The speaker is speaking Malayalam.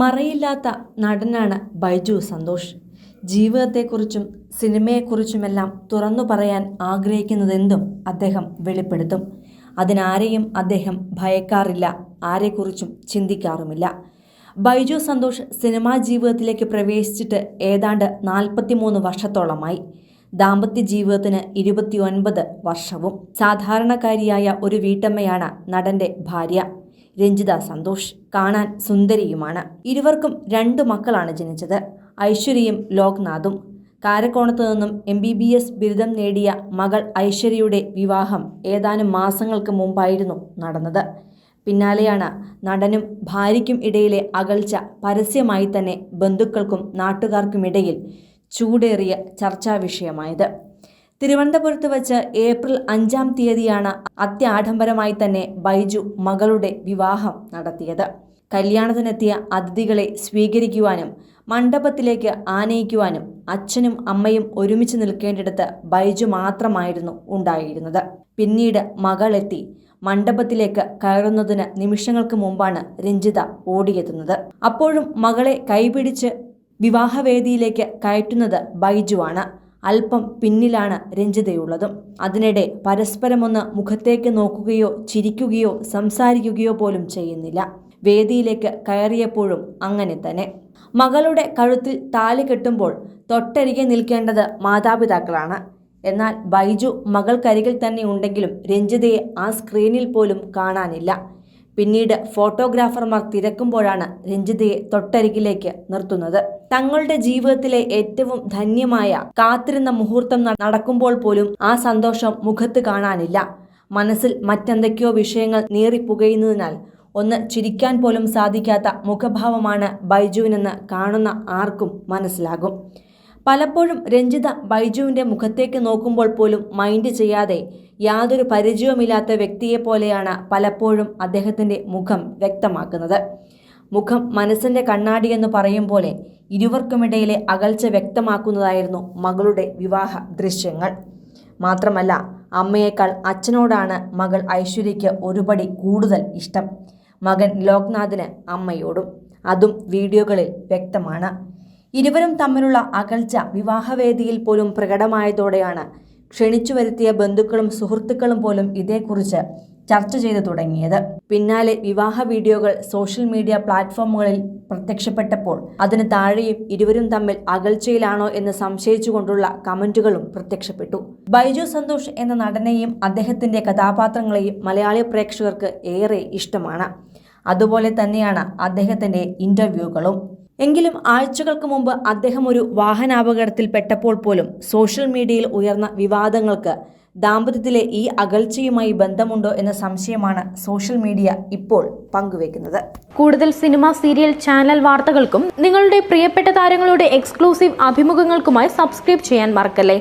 മറയില്ലാത്ത നടനാണ് ബൈജു സന്തോഷ്. ജീവിതത്തെക്കുറിച്ചും സിനിമയെക്കുറിച്ചുമെല്ലാം തുറന്നു പറയാൻ ആഗ്രഹിക്കുന്നതെന്തും അദ്ദേഹം വെളിപ്പെടുത്തും. അതിനാരെയും അദ്ദേഹം ഭയക്കാറില്ല ആരെക്കുറിച്ചും ചിന്തിക്കാറുമില്ല. ബൈജു സന്തോഷ് സിനിമാ ജീവിതത്തിലേക്ക് പ്രവേശിച്ചിട്ട് ഏതാണ്ട് നാൽപ്പത്തിമൂന്ന് വർഷത്തോളമായി. ദാമ്പത്യ ജീവിതത്തിന് ഇരുപത്തിയൊൻപത് വർഷവും. സാധാരണക്കാരിയായ ഒരു വീട്ടമ്മയാണ് നടന്റെ ഭാര്യ. രഞ്ജിത സന്തോഷ് കാണാൻ സുന്ദരിയുമാണ്. ഇരുവർക്കും രണ്ട് മക്കളാണ് ജനിച്ചത്. ഐശ്വര്യയും ലോക്നാഥും. കാരക്കോണത്ത് നിന്നും എം ബി ബി എസ് ബിരുദം നേടിയ മകൾ ഐശ്വര്യയുടെ വിവാഹം ഏതാനും മാസങ്ങൾക്ക് മുമ്പായിരുന്നു നടന്നത്. പിന്നാലെയാണ് നടനും ഭാര്യയ്ക്കും ഇടയിലെ അകൽച്ച പരസ്യമായി തന്നെ ബന്ധുക്കൾക്കും നാട്ടുകാർക്കുമിടയിൽ ചൂടേറിയ ചർച്ചാ വിഷയമായത്. തിരുവനന്തപുരത്ത് വച്ച് ഏപ്രിൽ അഞ്ചാം തീയതിയാണ് അത്യാഡംബരമായി തന്നെ ബൈജു മകളുടെ വിവാഹം നടത്തിയത്. കല്യാണത്തിനെത്തിയ അതിഥികളെ സ്വീകരിക്കുവാനും മണ്ഡപത്തിലേക്ക് ആനയിക്കുവാനും അച്ഛനും അമ്മയും ഒരുമിച്ച് നിൽക്കേണ്ടിടത്ത് ബൈജു മാത്രമായിരുന്നു ഉണ്ടായിരുന്നത്. പിന്നീട് മകളെത്തി മണ്ഡപത്തിലേക്ക് കയറുന്നതിന് നിമിഷങ്ങൾക്ക് മുമ്പാണ് രഞ്ജിത ഓടിയെത്തുന്നത്. അപ്പോഴും മകളെ കൈപിടിച്ച് വിവാഹവേദിയിലേക്ക് കയറ്റുന്നത് ബൈജുവാണ്. അല്പം പിന്നിലാണ് രഞ്ജിതയുള്ളതും. അതിനിടെ പരസ്പരമൊന്ന് മുഖത്തേക്ക് നോക്കുകയോ ചിരിക്കുകയോ സംസാരിക്കുകയോ പോലും ചെയ്യുന്നില്ല. വേദിയിലേക്ക് കയറിയപ്പോഴും അങ്ങനെ തന്നെ. മകളുടെ കഴുത്തിൽ താലി കെട്ടുമ്പോൾ തൊട്ടരികെ നിൽക്കേണ്ടത് മാതാപിതാക്കളാണ്. എന്നാൽ ബൈജു മകൾക്കരികിൽ തന്നെ ഉണ്ടെങ്കിലും രഞ്ജിതയെ ആ സ്ക്രീനിൽ പോലും കാണാനില്ല. പിന്നീട് ഫോട്ടോഗ്രാഫർമാർ തിരക്കുമ്പോഴാണ് രഞ്ജിതയെ തൊട്ടരികിലേക്ക് നിർത്തുന്നത്. തങ്ങളുടെ ജീവിതത്തിലെ ഏറ്റവും ധന്യമായ കാത്തിരുന്ന മുഹൂർത്തം നടക്കുമ്പോൾ പോലും ആ സന്തോഷം മുഖത്ത് കാണാനില്ല. മനസ്സിൽ മറ്റെന്തൊക്കെയോ വിഷയങ്ങൾ നീറിപ്പുകയുന്നതിനാൽ ഒന്ന് ചിരിക്കാൻ പോലും സാധിക്കാത്ത മുഖഭാവമാണ് ബൈജുവിനെന്ന് കാണുന്ന ആർക്കും മനസ്സിലാകും. പലപ്പോഴും രഞ്ജിത ബൈജുവിന്റെ മുഖത്തേക്ക് നോക്കുമ്പോൾ പോലും മൈൻഡ് ചെയ്യാതെ യാതൊരു പരിചയവുമില്ലാത്ത വ്യക്തിയെപ്പോലെയാണ് പലപ്പോഴും അദ്ദേഹത്തിന്റെ മുഖം വ്യക്തമാക്കുന്നത്. മുഖം മനസ്സിന്റെ കണ്ണാടി എന്ന് പറയും പോലെ ഇരുവർക്കുമിടയിലെ അകൽച്ച വ്യക്തമാക്കുന്നതായിരുന്നു മകളുടെ വിവാഹ ദൃശ്യങ്ങൾ. മാത്രമല്ല അമ്മയേക്കാൾ അച്ഛനോടാണ് മകൾ ഐശ്വര്യയ്ക്ക് ഒരുപടി കൂടുതൽ ഇഷ്ടം. മകൻ ലോക്നാഥിന് അമ്മയോടും അതും വീഡിയോകളിൽ വ്യക്തമാണ്. ഇരുവരും തമ്മിലുള്ള അകൽച്ച വിവാഹവേദിയിൽ പോലും പ്രകടമായതോടെയാണ് ക്ഷണിച്ചു വരുത്തിയ ബന്ധുക്കളും സുഹൃത്തുക്കളും പോലും ഇതേക്കുറിച്ച് ചർച്ച ചെയ്തു തുടങ്ങിയത്. പിന്നാലെ വിവാഹ വീഡിയോകൾ സോഷ്യൽ മീഡിയ പ്ലാറ്റ്ഫോമുകളിൽ പ്രത്യക്ഷപ്പെട്ടപ്പോൾ അതിന് താഴെയും ഇരുവരും തമ്മിൽ അകൽച്ചയിലാണോ എന്ന് സംശയിച്ചുകൊണ്ടുള്ള കമന്റുകളും പ്രത്യക്ഷപ്പെട്ടു. ബൈജു സന്തോഷ് എന്ന നടനെയും അദ്ദേഹത്തിന്റെ കഥാപാത്രങ്ങളെയും മലയാളി പ്രേക്ഷകർക്ക് ഏറെ ഇഷ്ടമാണ്. അതുപോലെ തന്നെയാണ് അദ്ദേഹത്തിന്റെ ഇന്റർവ്യൂകളും. എങ്കിലും ആഴ്ചകൾക്ക് മുമ്പ് അദ്ദേഹം ഒരു വാഹനാപകടത്തിൽ പെട്ടപ്പോൾ പോലും സോഷ്യൽ മീഡിയയിൽ ഉയർന്ന വിവാദങ്ങൾക്ക് ദാമ്പത്യത്തിലെ ഈ അകൽച്ചയുമായി ബന്ധമുണ്ടോ എന്ന സംശയമാണ് സോഷ്യൽ മീഡിയ ഇപ്പോൾ പങ്കുവെക്കുന്നത്. കൂടുതൽ സിനിമ സീരിയൽ ചാനൽ വാർത്തകൾക്കും നിങ്ങളുടെ പ്രിയപ്പെട്ട താരങ്ങളുടെ എക്സ്ക്ലൂസീവ് അഭിമുഖങ്ങൾക്കുമായി സബ്സ്ക്രൈബ് ചെയ്യാൻ മറക്കല്ലേ?